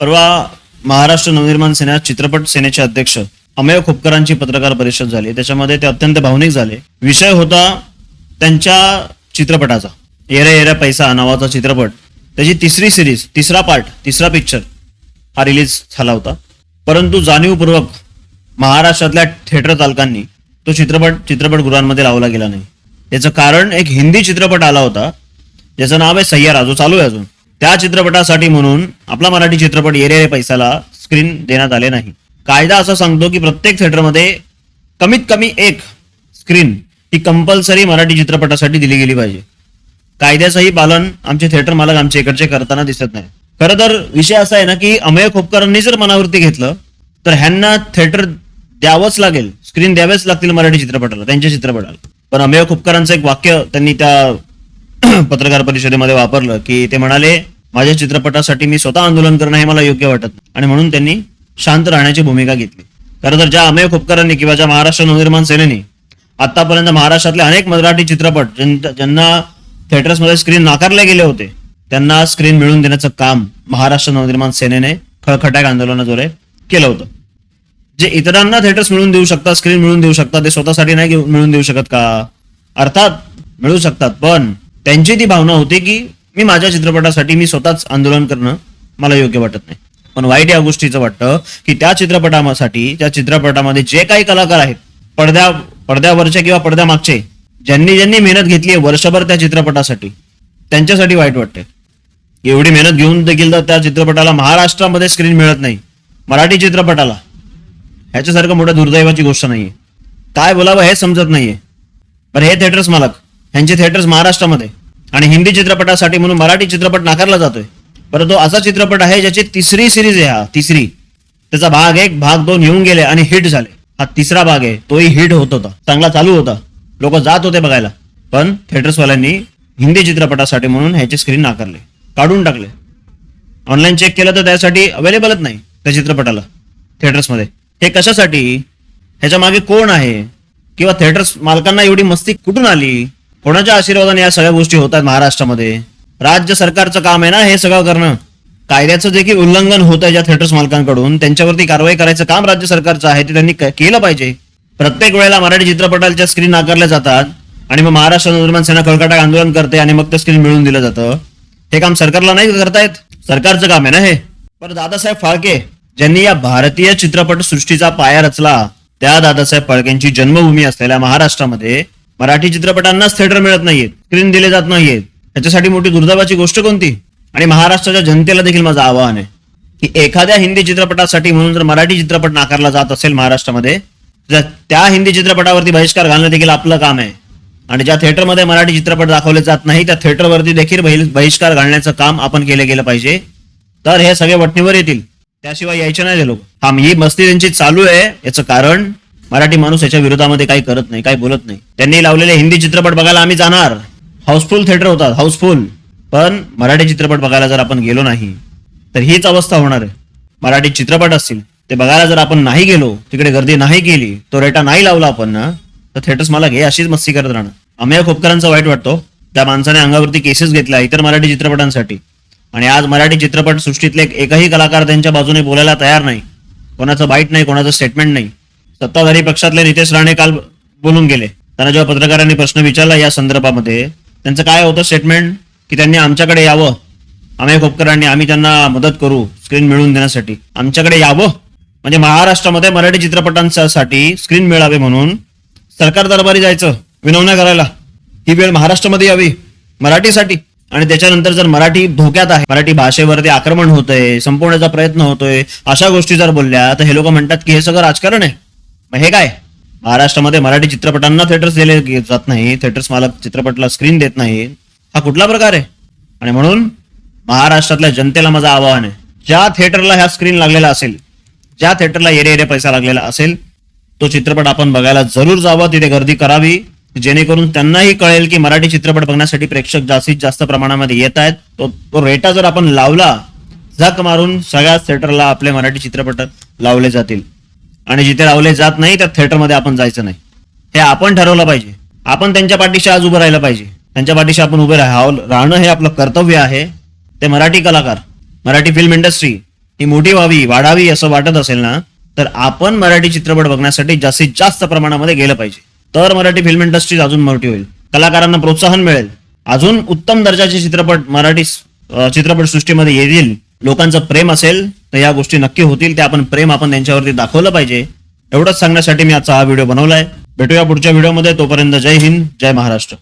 परवा महाराष्ट्र नवनिर्माण सेना चित्रपट सेनेचे अध्यक्ष अमेय खोपकरांची पत्रकार परिषद झाली. त्याच्यामध्ये ते अत्यंत भावनिक झाले. विषय होता त्यांच्या चित्रपटाचा. येरा येरा पैसा नावाचा चित्रपट. त्याची तिसरी सिरीज तिसरा पार्ट तिसरा पिक्चर हा रिलीज झाला होता. परंतु जाणीवपूर्वक महाराष्ट्रातल्या थिएटर चालकांनी तो चित्रपट चित्रपटगृहांमध्ये लावला गेला नाही. याचं कारण एक हिंदी चित्रपट आला होता. ज्याचं नाव आहे सय्यारा. जो चालू आहे अजून. त्या चित्रपटासाठी म्हणून आपला मराठी चित्रपट येरे पैसाला स्क्रीन देण्यात आले नाही. कायदा असं सांगतो की प्रत्येक थिएटरमध्ये कमीत कमी एक स्क्रीन ही कंपल्सरी मराठी चित्रपटासाठी दिली गेली पाहिजे. कायद्याचंही पालन आमचे थिएटर मालक आमच्या इकडचे करताना दिसत नाही. खरं तर विषय असा आहे ना की अमेय खोपकरांनी जर मनावरती घेतलं तर ह्यांना थिएटर द्यावंच लागेल. स्क्रीन द्यावेच लागतील मराठी चित्रपटाला त्यांच्या चित्रपटाला. पण अमेय खोपकरांचं एक वाक्य त्यांनी त्या पत्रकार परिषदेमध्ये वापरलं की ते म्हणाले माझ्या चित्रपटासाठी मी स्वतः आंदोलन करणं हे मला योग्य वाटत आणि म्हणून त्यांनी शांत राहण्याची भूमिका घेतली. खरं तर ज्या अमेय खोपकरांनी किंवा ज्या महाराष्ट्र नवनिर्माण सेनेने आतापर्यंत महाराष्ट्रातले अनेक मराठी चित्रपट ज्यांना थिएटर्समध्ये स्क्रीन नाकारले गेले होते त्यांना स्क्रीन मिळवून देण्याचं काम महाराष्ट्र नवनिर्माण सेनेने खळखट्याक आंदोलनाद्वारे केलं होतं. जे इतरांना थिएटर्स मिळून देऊ शकतात स्क्रीन मिळून देऊ शकतात ते स्वतःसाठी नाही मिळून देऊ शकत का? अर्थात मिळू शकतात पण त्यांची ती भावना होती की मी माझ्या चित्रपटासाठी मी स्वतःच आंदोलन करणं मला योग्य वाटत नाही. पण वाईट या गोष्टीचं वाटतं की त्या चित्रपटासाठी त्या चित्रपटामध्ये जे काही कलाकार आहेत पडद्या पडद्यावरचे किंवा पडद्यामागचे ज्यांनी ज्यांनी मेहनत घेतली आहे वर्षभर त्या चित्रपटासाठी त्यांच्यासाठी वाईट वाटते एवढी मेहनत घेऊन देखील तर त्या चित्रपटाला महाराष्ट्रामध्ये स्क्रीन मिळत नाही. मराठी चित्रपटाला. ह्याच्यासारखं मोठ्या दुर्दैवाची गोष्ट नाहीये. काय बोलावं हे समजत नाहीये. पण हे थिएटर्स मालक ह्यांचे थिएटर्स महाराष्ट्रामध्ये. आणि हिंदी चित्रपटासाठी म्हणून मराठी चित्रपट नाकारला जातोय. परंतु असा चित्रपट आहे ज्याची तिसरी सिरीज आहे हा तिसरी. त्याचा भाग एक भाग दोन येऊन गेले आणि हिट झाले. हा तिसरा भाग आहे तोही हिट होत होता. चांगला चालू होता. लोक जात होते बघायला. पण थिएटर्सवाल्यांनी हिंदी चित्रपटासाठी म्हणून ह्याचे स्क्रीन नाकारले. काढून टाकले. ऑनलाईन चेक केलं तर त्यासाठी अवेलेबलच नाही त्या चित्रपटाला थिएटर्समध्ये. हे कशासाठी? ह्याच्या मागे कोण आहे? किंवा थिएटर्स मालकांना एवढी मस्ती कुठून आली? कोणाच्या आशीर्वादाने या सगळ्या गोष्टी होतात महाराष्ट्रामध्ये? राज्य सरकारचं काम आहे ना हे सगळं करणं? कायद्याचं देखील उल्लंघन होत आहे ज्या थिएटर्स मालकांकडून. त्यांच्यावरती कारवाई करायचं काम राज्य सरकारचं आहे ते त्यांनी केलं पाहिजे. प्रत्येक वेळेला मराठी चित्रपटाच्या स्क्रीन नाकारल्या जातात आणि मग महाराष्ट्र नवनिर्माण सेना कळकटाक आंदोलन करते आणि मग ते स्क्रीन मिळून दिलं जातं. हे काम सरकारला नाही करतायत? सरकारचं काम आहे ना हे? पण दादासाहेब फाळके ज्यांनी या भारतीय चित्रपट सृष्टीचा पाया रचला त्या दादासाहेब फाळकेंची जन्मभूमी असलेल्या महाराष्ट्रामध्ये मराठी चित्रपटांनाच थिएटर मिळत नाहीयेत स्क्रीन दिले जात नाहीयेत याच्यासाठी मोठी दुर्दैवाची गोष्ट कोणती? आणि महाराष्ट्राच्या जनतेला देखील माझं आवाहन आहे की एखाद्या हिंदी चित्रपटासाठी म्हणून जर मराठी चित्रपट नाकारला जात असेल महाराष्ट्रामध्ये तर त्या हिंदी चित्रपटावरती बहिष्कार घालणं देखील आपलं काम आहे. आणि ज्या थिएटरमध्ये मराठी चित्रपट दाखवले जात नाही त्या थिएटरवरती देखील बहिष्कार घालण्याचं काम आपण केलं गेलं पाहिजे. तर हे सगळे वटणीवर येतील. त्याशिवाय यायचे नाही ते लोक. हा ही मस्ती त्यांची चालू आहे याचं कारण मराठी माणूस याच्या विरोधामध्ये काही करत नाही काही बोलत नाही. त्यांनी लावलेले हिंदी चित्रपट बघायला आम्ही जाणार. हाऊसफुल थिएटर होतात हाऊसफुल. पण मराठी चित्रपट बघायला जर आपण गेलो नाही तर हीच अवस्था होणार आहे. मराठी चित्रपट असतील ते बघायला जर आपण नाही गेलो तिकडे गर्दी नाही केली तो रेटा नाही लावला आपण ना तर थिएटर्स मला घे अशीच मस्ती करत राहणार. अमेय खोपकरांचा वाईट वाटतो. त्या माणसाने अंगावरती केसेस घेतल्या इतर मराठी चित्रपटांसाठी. आणि आज मराठी चित्रपट सृष्टीतले एकही कलाकार त्यांच्या बाजूने बोलायला तयार नाही. कोणाचं बाईट नाही कोणाचं स्टेटमेंट नाही. सत्ताधारी पक्षातले नितेश राणे काल बोलून गेले. त्यांना जेव्हा पत्रकारांनी प्रश्न विचारला या संदर्भामध्ये त्यांचं काय होतं स्टेटमेंट की त्यांनी आमच्याकडे यावं. अमेय खोपकरांनी आम्ही त्यांना मदत करू स्क्रीन मिळवून देण्यासाठी. आमच्याकडे यावं. म्हणजे महाराष्ट्रामध्ये मराठी चित्रपटांसाठी स्क्रीन मिळावे म्हणून सरकार दरबारी जायचं विनवण्या करायला. ही वेळ महाराष्ट्रामध्ये यावी मराठीसाठी. आणि त्याच्यानंतर जर मराठी धोक्यात आहे मराठी भाषेवरती आक्रमण होतंय संपवण्याचा प्रयत्न होतोय अशा गोष्टी जर बोलल्या तर हे लोक म्हणतात की हे सगळं राजकारण आहे. मग हे काय? महाराष्ट्रामध्ये मराठी चित्रपटांना थिएटर्स दिले जात नाही. थिएटर्स मालक चित्रपटला स्क्रीन देत नाही. हा कुठला प्रकार आहे? आणि म्हणून महाराष्ट्रातल्या जनतेला माझं आवाहन आहे ज्या थिएटरला ह्या स्क्रीन लागलेला असेल ज्या थिएटरला येरे येरे पैसा लागलेला असेल तो चित्रपट आपण बघायला जरूर जावं. तिथे गर्दी करावी. जेणेकरून त्यांनाही कळेल की मराठी चित्रपट बघण्यासाठी प्रेक्षक जास्तीत जास्त प्रमाणामध्ये येत आहेत. तो तो रेटा जर आपण लावला झक मारून सगळ्याच थिएटरला आपले मराठी चित्रपट लावले जातील. आणि जिथे लावले जात नाही त्या थिएटरमध्ये आपण जायचं नाही. हे आपण ठरवलं पाहिजे. आपण त्यांच्या पाठीशी आज उभं राहिलं पाहिजे. त्यांच्या पाठीशी आपण उभे राहावं राहणं हे आपलं कर्तव्य आहे. ते मराठी कलाकार मराठी फिल्म इंडस्ट्री ही मोठी व्हावी वाढावी असं वाटत असेल ना तर आपण मराठी चित्रपट बघण्यासाठी जास्तीत जास्त प्रमाणामध्ये गेलं पाहिजे. तर मराठी फिल्म इंडस्ट्री अजून मोठी होईल. कलाकारांना प्रोत्साहन मिळेल. अजून उत्तम दर्जाचे चित्रपट मराठी चित्रपट सृष्टीमध्ये येतील. लोकांचं प्रेम असेल तर या गोष्टी नक्की होतील. ते आपण प्रेम आपण त्यांच्यावरती दाखवलं पाहिजे. एवढंच सांगण्यासाठी मी आजचा हा व्हिडिओ बनवलाय. भेटूया पुढच्या व्हिडिओमध्ये. तोपर्यंत जय हिंद जय महाराष्ट्र.